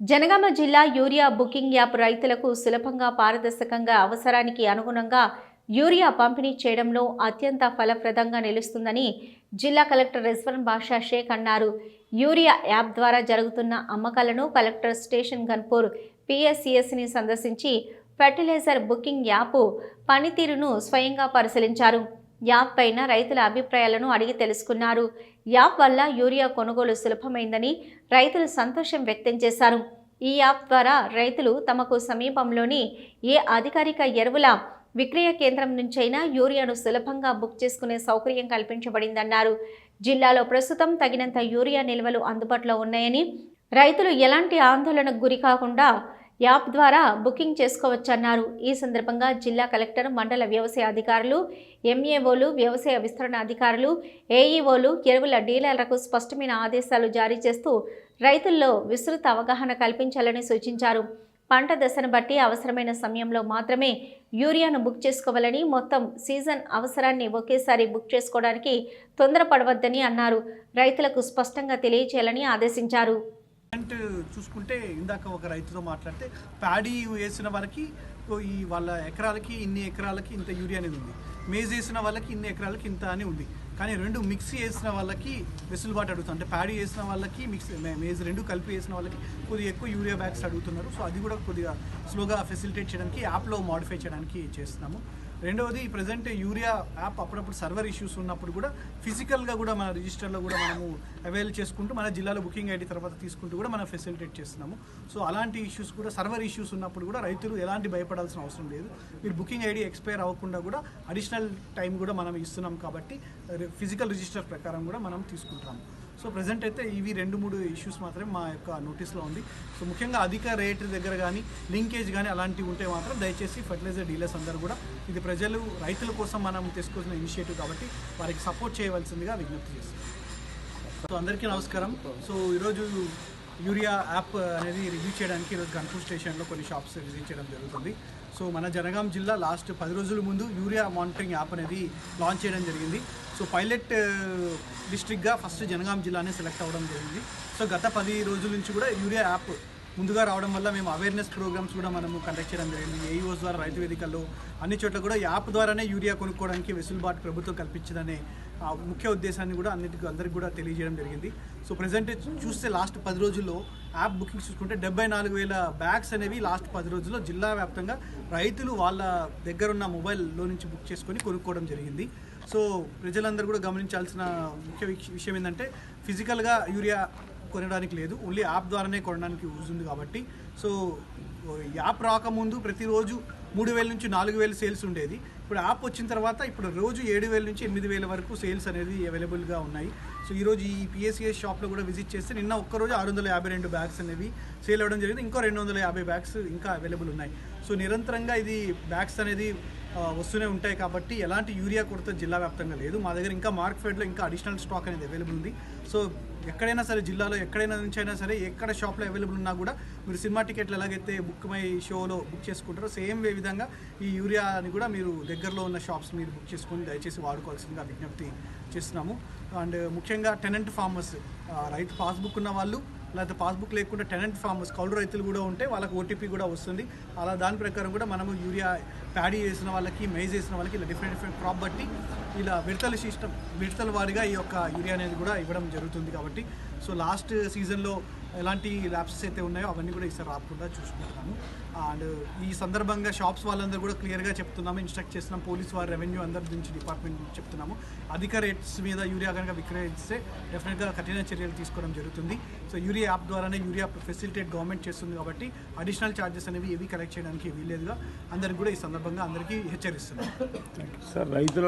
జనగామ జిల్లా urea booking app రైతులకు సులభంగా పారదర్శకంగా అవసరానికి అనుగుణంగా యూరియా పంపిణీ చేయడంలో అత్యంత ఫలప్రదంగా నిలుస్తుందని జిల్లా కలెక్టర్ రిజ్వన్ బాషా షేక్ అన్నారు. యూరియా యాప్ ద్వారా జరుగుతున్న అమ్మకాలను కలెక్టర్ స్టేషన్ గన్పూర్ పిఎస్సిఎస్ని సందర్శించి ఫెర్టిలైజర్ బుకింగ్ యాప్ పనితీరును స్వయంగా పరిశీలించారు. యాప్ పైన రైతుల అభిప్రాయాలను అడిగి తెలుసుకున్నారు. యాప్ వల్ల యూరియా కొనుగోలు సులభమైందని రైతులు సంతోషం వ్యక్తం చేశారు. ఈ యాప్ ద్వారా రైతులు తమకు సమీపంలోని ఏ అధికారిక ఎరువుల విక్రయ కేంద్రం నుంచైనా యూరియాను సులభంగా బుక్ చేసుకునే సౌకర్యం కల్పించబడిందన్నారు. జిల్లాలో ప్రస్తుతం తగినంత యూరియా నిల్వలు అందుబాటులో ఉన్నాయని రైతులు ఎలాంటి ఆందోళనకు గురి కాకుండా యాప్ ద్వారా బుకింగ్ చేసుకోవచ్చన్నారు. ఈ సందర్భంగా జిల్లా కలెక్టర్ మండల వ్యవసాయ అధికారులు ఎంఏఓలు వ్యవసాయ విస్తరణ అధికారులు ఏఈఓలు ఎరువుల డీలర్లకు స్పష్టమైన ఆదేశాలు జారీ చేస్తూ రైతుల్లో విస్తృత అవగాహన కల్పించాలని సూచించారు. పంట దశను బట్టి అవసరమైన సమయంలో మాత్రమే యూరియాను బుక్ చేసుకోవాలని మొత్తం సీజన్ అవసరాన్ని ఒకేసారి బుక్ చేసుకోవడానికి తొందరపడవద్దని అన్నారు. రైతులకు స్పష్టంగా తెలియచేయాలని ఆదేశించారు. కరెంట్ చూసుకుంటే ఇందాక ఒక రైతుతో మాట్లాడితే ప్యాడీ వేసిన వాళ్ళకి ఈ వాళ్ళ ఎకరాలకి ఇన్ని ఎకరాలకి ఇంత యూరియా అనేది ఉంది. మేజ్ వేసిన వాళ్ళకి ఇన్ని ఎకరాలకి ఇంత అని ఉంది. కానీ రెండు మిక్స్ చేసిన వాళ్ళకి వెసులుబాటు అడుగుతాం అంటే ప్యాడీ వేసిన వాళ్ళకి మిక్స్ మేజ్ రెండు కలిపి వేసిన వాళ్ళకి కొద్దిగా ఎక్కువ యూరియా బ్యాగ్స్ అడుగుతున్నారు. సో అది కూడా కొద్దిగా స్లోగా ఫెసిలిటేట్ చేయడానికి యాప్లో మాడిఫై చేయడానికి చేస్తున్నాము. రెండవది ప్రజెంట్ యూరియా యాప్ అప్పుడప్పుడు సర్వర్ ఇష్యూస్ ఉన్నప్పుడు కూడా ఫిజికల్గా కూడా మన రిజిస్టర్లో కూడా మనము అవైల్ చేసుకుంటూ మన జిల్లాలో బుకింగ్ ఐడి తర్వాత తీసుకుంటూ కూడా మనం ఫెసిలిటేట్ చేస్తున్నాము. సో అలాంటి ఇష్యూస్ కూడా సర్వర్ ఇష్యూస్ ఉన్నప్పుడు కూడా రైతులు ఎలాంటి భయపడాల్సిన అవసరం లేదు. మీరు బుకింగ్ ఐడి ఎక్స్పైర్ అవ్వకుండా కూడా అడిషనల్ టైం కూడా మనం ఇస్తున్నాం కాబట్టి ఫిజికల్ రిజిస్టర్ ప్రకారం కూడా మనం తీసుకుంటాము. సో ప్రజెంట్ అయితే ఇవి రెండు మూడు ఇష్యూస్ మాత్రమే మా యొక్క నోటీస్లో ఉంది. సో ముఖ్యంగా అధిక రేట్ దగ్గర కానీ లింకేజ్ కానీ అలాంటివి ఉంటే మాత్రం దయచేసి ఫర్టిలైజర్ డీలర్స్ అందరూ కూడా ఇది ప్రజలు రైతుల కోసం మనం తీసుకొచ్చిన ఇనిషియేటివ్ కాబట్టి వారికి సపోర్ట్ చేయవలసిందిగా విజ్ఞప్తి చేస్తున్నాం. సో అందరికీ నమస్కారం. సో ఈరోజు యూరియా యాప్ అనేది రివ్యూ చేయడానికి ఈరోజు గన్పూర్ స్టేషన్లో కొన్ని షాప్స్ విజిట్ చేయడం జరుగుతుంది. సో మన జనగాం జిల్లా లాస్ట్ పది రోజుల ముందు యూరియా మానిటరింగ్ యాప్ అనేది లాంచ్ చేయడం జరిగింది. సో పైలట్ డిస్ట్రిక్ట్గా ఫస్ట్ జనగాం జిల్లానే సెలెక్ట్ అవ్వడం జరిగింది. సో గత పది రోజుల నుంచి కూడా యూరియా యాప్ ముందుగా రావడం వల్ల మేము అవేర్నెస్ ప్రోగ్రామ్స్ కూడా మనము కండక్ట్ చేయడం జరిగింది. ఏఈఓస్ ద్వారా రైతు వేదికల్లో అన్ని చోట్ల కూడా యాప్ ద్వారానే యూరియా కొనుక్కోవడానికి వెసులుబాటు ప్రభుత్వం కల్పించిందనే ఆ ముఖ్య ఉద్దేశాన్ని కూడా అన్నిటికీ అందరికీ కూడా తెలియజేయడం జరిగింది. సో ప్రజెంట్ చూస్తే లాస్ట్ పది రోజుల్లో యాప్ బుకింగ్ చూసుకుంటే డెబ్బై నాలుగు వేల బ్యాగ్స్ అనేవి లాస్ట్ పది రోజుల్లో జిల్లా వ్యాప్తంగా రైతులు వాళ్ళ దగ్గర ఉన్న మొబైల్లో నుంచి బుక్ చేసుకొని కొనుక్కోవడం జరిగింది. సో ప్రజలందరూ కూడా గమనించాల్సిన ముఖ్య విషయం ఏంటంటే ఫిజికల్గా యూరియా కొనడానికి లేదు. ఓన్లీ యాప్ ద్వారానే కొనడానికి యూజ్ ఉంది కాబట్టి. సో యాప్ రాకముందు ప్రతిరోజు మూడు వేల నుంచి నాలుగు వేలు సేల్స్ ఉండేది. ఇప్పుడు యాప్ వచ్చిన తర్వాత ఇప్పుడు రోజు ఏడు వేల నుంచి ఎనిమిది వేల వరకు సేల్స్ అనేది అవైలబుల్గా ఉన్నాయి. సో ఈరోజు ఈ పిఎస్సిఎస్ షాప్లో కూడా విజిట్ చేస్తే నిన్న ఒక్కరోజు ఆరు వందల యాభై రెండు బ్యాగ్స్ అనేవి సేల్ అవ్వడం జరిగింది. ఇంకో రెండు వందల యాభై బ్యాగ్స్ ఇంకా అవైలబుల్ ఉన్నాయి. సో నిరంతరంగా ఇది బ్యాగ్స్ అనేది వస్తూనే ఉంటాయి కాబట్టి ఎలాంటి యూరియా కొరత జిల్లా వ్యాప్తంగా లేదు. మా దగ్గర ఇంకా మార్క్ ఫెడ్లో ఇంకా అడిషనల్ స్టాక్ అనేది అవైలబుల్ ఉంది. సో ఎక్కడైనా సరే జిల్లాలో ఎక్కడైనా నుంచి అయినా సరే ఎక్కడ షాప్లో అవైలబుల్ ఉన్నా కూడా మీరు సినిమా టికెట్లు ఎలాగైతే బుక్ మై షోలో బుక్ చేసుకుంటారో సేమ్ వే విధంగా ఈ యూరియాని కూడా మీరు దగ్గరలో ఉన్న షాప్స్ మీరు బుక్ చేసుకొని దయచేసి వాడుకోవాల్సిందిగా విజ్ఞప్తి చేస్తున్నాము. అండ్ ముఖ్యంగా టెనెంట్ ఫార్మర్స్ రైతు పాస్బుక్ ఉన్న వాళ్ళు లేకపోతే పాస్బుక్ లేకుండా టెనెంట్ ఫార్మర్స్ కౌలు రైతులు కూడా ఉంటే వాళ్ళకి ఓటీపీ కూడా వస్తుంది. అలా దాని ప్రకారం కూడా మనము యూరియా ప్యాడీ చేసిన వాళ్ళకి మైజ్ చేసిన వాళ్ళకి ఇలా డిఫరెంట్ డిఫరెంట్ క్రాప్ బట్టి ఇలా విడతల సిస్టమ్ విడతల వారిగా ఈ యొక్క యూరియా అనేది కూడా ఇవ్వడం జరుగుతుంది కాబట్టి సో లాస్ట్ సీజన్లో ఎలాంటి ల్యాప్సెస్ అయితే ఉన్నాయో అవన్నీ కూడా ఈసారి రాకుండా చూసుకుంటున్నాను. అండ్ ఈ సందర్భంగా షాప్స్ వాళ్ళందరూ కూడా క్లియర్గా చెప్తున్నాము ఇన్స్ట్రక్ట్ చేస్తున్నాం పోలీస్ వారు రెవెన్యూ అందరి నుంచి డిపార్ట్మెంట్ నుంచి చెప్తున్నాము. అధిక రేట్స్ మీద యూరియా కనుక విక్రయిస్తే డెఫినెట్గా కఠిన చర్యలు తీసుకోవడం జరుగుతుంది. సో యూరియా యాప్ ద్వారానే యూరియా ఫెసిలిటేట్ గవర్నమెంట్ చేస్తుంది కాబట్టి అడిషనల్ ఛార్జెస్ అనేవి ఏవి కలెక్ట్ చేయడానికి వీలేదుగా అందరికి కూడా ఈ సందర్భంగా అందరికీ హెచ్చరిస్తున్నాం సార్ రైతుల